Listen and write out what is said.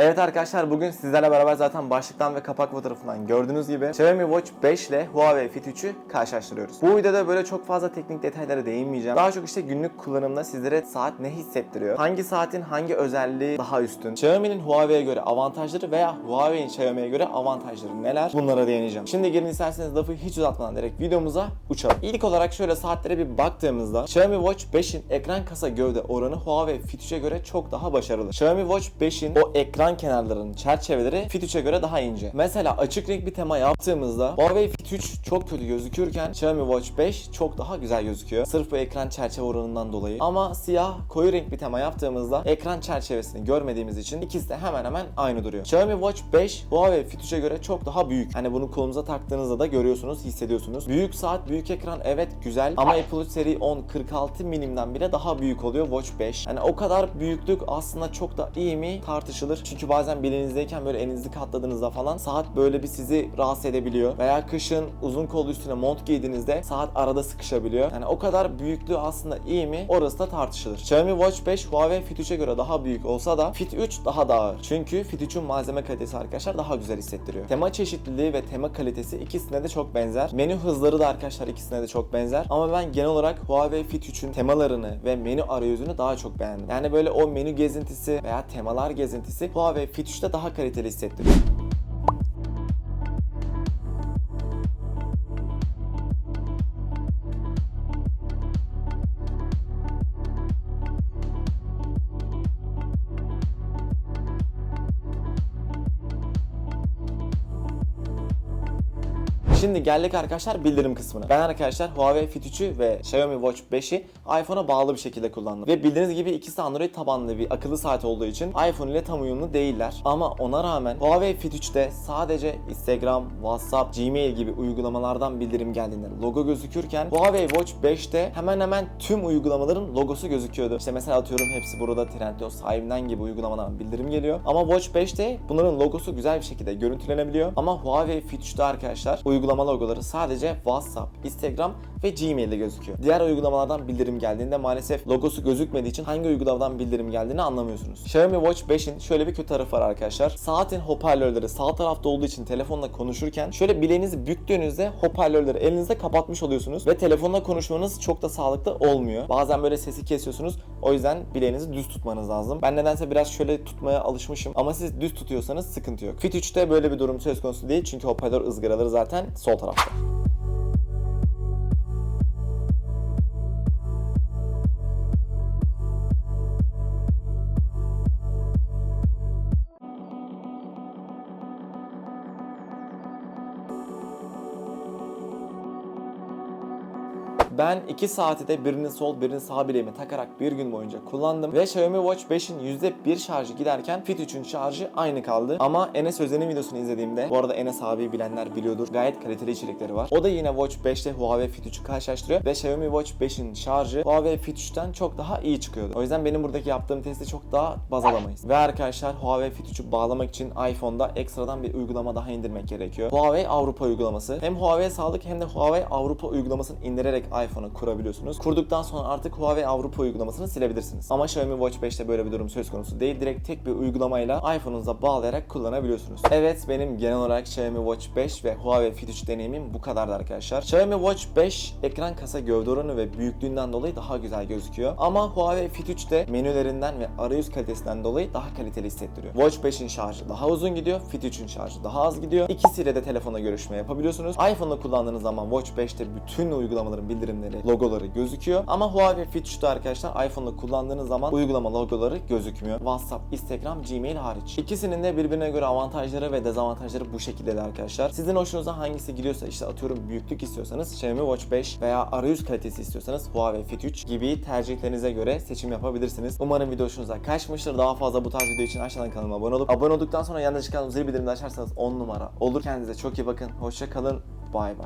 Evet arkadaşlar bugün sizlerle beraber zaten başlıktan ve kapak fotoğrafından gördüğünüz gibi Xiaomi Watch 5 ile Huawei Fit 3'ü karşılaştırıyoruz. Bu videoda böyle çok fazla teknik detaylara değinmeyeceğim. Daha çok işte günlük kullanımda sizlere saat ne hissettiriyor? Hangi saatin hangi özelliği daha üstün? Xiaomi'nin Huawei'ye göre avantajları veya Huawei'nin Xiaomi'ye göre avantajları neler? Bunlara değineceğim. Şimdi gelin isterseniz lafı hiç uzatmadan direkt videomuza uçalım. İlk olarak şöyle saatlere bir baktığımızda Xiaomi Watch 5'in ekran kasa gövde oranı Huawei Fit 3'e göre çok daha başarılı. Xiaomi Watch 5'in o ekran kenarlarının çerçeveleri Fit 3'e göre daha ince. Mesela açık renk bir tema yaptığımızda Huawei Fit 3 çok kötü gözükürken Xiaomi Watch 5 çok daha güzel gözüküyor. Sırf bu ekran çerçeve oranından dolayı. Ama siyah koyu renk bir tema yaptığımızda ekran çerçevesini görmediğimiz için ikisi de hemen hemen aynı duruyor. Xiaomi Watch 5 Huawei Fit 3'e göre çok daha büyük. Hani bunu kolunuza taktığınızda da görüyorsunuz, hissediyorsunuz. Büyük saat, büyük ekran evet güzel ama Apple Watch seri 10 46 milimden bile daha büyük oluyor Watch 5. Yani o kadar büyüklük aslında çok da iyi mi tartışılır. Çünkü bazen belinizdeyken böyle elinizi katladığınızda falan saat böyle bir sizi rahatsız edebiliyor. Veya kışın uzun kollu üstüne mont giydiğinizde saat arada sıkışabiliyor. Yani o kadar büyüklüğü aslında iyi mi? Orası da tartışılır. Xiaomi Watch 5 Huawei Fit 3'e göre daha büyük olsa da Fit 3 daha da ağır. Çünkü Fit 3'ün malzeme kalitesi arkadaşlar daha güzel hissettiriyor. Tema çeşitliliği ve tema kalitesi ikisine de çok benzer. Menü hızları da arkadaşlar ikisine de çok benzer. Ama ben genel olarak Huawei Fit 3'ün temalarını ve menü arayüzünü daha çok beğendim. Yani böyle o menü gezintisi veya temalar gezintisi Huawei Fit 3'te daha kaliteli hissettiriyor. Şimdi geldik arkadaşlar bildirim kısmına. Ben arkadaşlar Huawei Fit 3'ü ve Xiaomi Watch 5'i iPhone'a bağlı bir şekilde kullandım. Ve bildiğiniz gibi ikisi Android tabanlı bir akıllı saat olduğu için iPhone ile tam uyumlu değiller. Ama ona rağmen Huawei Fit 3'te sadece Instagram, WhatsApp, Gmail gibi uygulamalardan bildirim geldiğinde logo gözükürken Huawei Watch 5'te hemen hemen tüm uygulamaların logosu gözüküyordu. İşte mesela atıyorum hepsi burada Trendyol sahibinden gibi uygulamadan bildirim geliyor. Ama Watch 5'te bunların logosu güzel bir şekilde görüntülenebiliyor. Ama Huawei Fit 3'te arkadaşlar uygulama logoları. Sadece WhatsApp, Instagram ve Gmail'de gözüküyor. Diğer uygulamalardan bildirim geldiğinde maalesef logosu gözükmediği için hangi uygulamadan bildirim geldiğini anlamıyorsunuz. Xiaomi Watch 5'in şöyle bir kötü tarafı var arkadaşlar. Saatin hoparlörleri sağ tarafta olduğu için telefonla konuşurken şöyle bileğinizi büktüğünüzde hoparlörleri elinizde kapatmış oluyorsunuz ve telefonla konuşmanız çok da sağlıklı olmuyor. Bazen böyle sesi kesiyorsunuz. O yüzden bileğinizi düz tutmanız lazım. Ben nedense biraz şöyle tutmaya alışmışım ama siz düz tutuyorsanız sıkıntı yok. Fit 3'te böyle bir durum söz konusu değil çünkü hoparlör ızgaraları zaten sol tarafta. Ben 2 saati de birini sol birini sağ bileğime takarak bir gün boyunca kullandım ve Xiaomi Watch 5'in %1 şarjı giderken Fit 3'ün şarjı aynı kaldı. Ama Enes Özen'in videosunu izlediğimde, bu arada Enes abi bilenler biliyordur, gayet kaliteli içerikleri var. O da yine Watch 5 ile Huawei Fit 3'ü karşılaştırıyor ve Xiaomi Watch 5'in şarjı Huawei Fit 3'ten çok daha iyi çıkıyordu. O yüzden benim buradaki yaptığım testi çok daha baz alamayız. Ve arkadaşlar Huawei Fit 3'ü bağlamak için iPhone'da ekstradan bir uygulama daha indirmek gerekiyor. Huawei Avrupa uygulaması. Hem Huawei sağlık hem de Huawei Avrupa uygulamasını indirerek iPhone'u kurabiliyorsunuz. Kurduktan sonra artık Huawei Avrupa uygulamasını silebilirsiniz. Ama Xiaomi Watch 5'te böyle bir durum söz konusu değil. Direkt tek bir uygulamayla iPhone'unuza bağlayarak kullanabiliyorsunuz. Evet benim genel olarak Xiaomi Watch 5 ve Huawei Fit 3 deneyimim bu kadardı arkadaşlar. Xiaomi Watch 5 ekran kasa gövde oranı ve büyüklüğünden dolayı daha güzel gözüküyor. Ama Huawei Fit 3 de menülerinden ve arayüz kalitesinden dolayı daha kaliteli hissettiriyor. Watch 5'in şarjı daha uzun gidiyor. Fit 3'ün şarjı daha az gidiyor. İkisiyle de telefonla görüşme yapabiliyorsunuz. iPhone'la kullandığınız zaman Watch 5'te bütün uygulamaların bildirimleri, logoları gözüküyor. Ama Huawei Fit 3'te arkadaşlar iPhone'la kullandığınız zaman uygulama logoları gözükmüyor. WhatsApp, Instagram, Gmail hariç. İkisinin de birbirine göre avantajları ve dezavantajları bu şekilde de arkadaşlar. Sizin hoşunuza hangisi gidiyorsa işte atıyorum büyüklük istiyorsanız Xiaomi Watch 5 veya arayüz kalitesi istiyorsanız Huawei Fit 3 gibi tercihlerinize göre seçim yapabilirsiniz. Umarım video hoşunuza kaçmıştır. Daha fazla bu tarz video için aşağıdan kanalıma abone olup abone olduktan sonra yanında çıkan zil bildirimini açarsanız 10 numara olur. Kendinize çok iyi bakın. Hoşça kalın. Bay bay.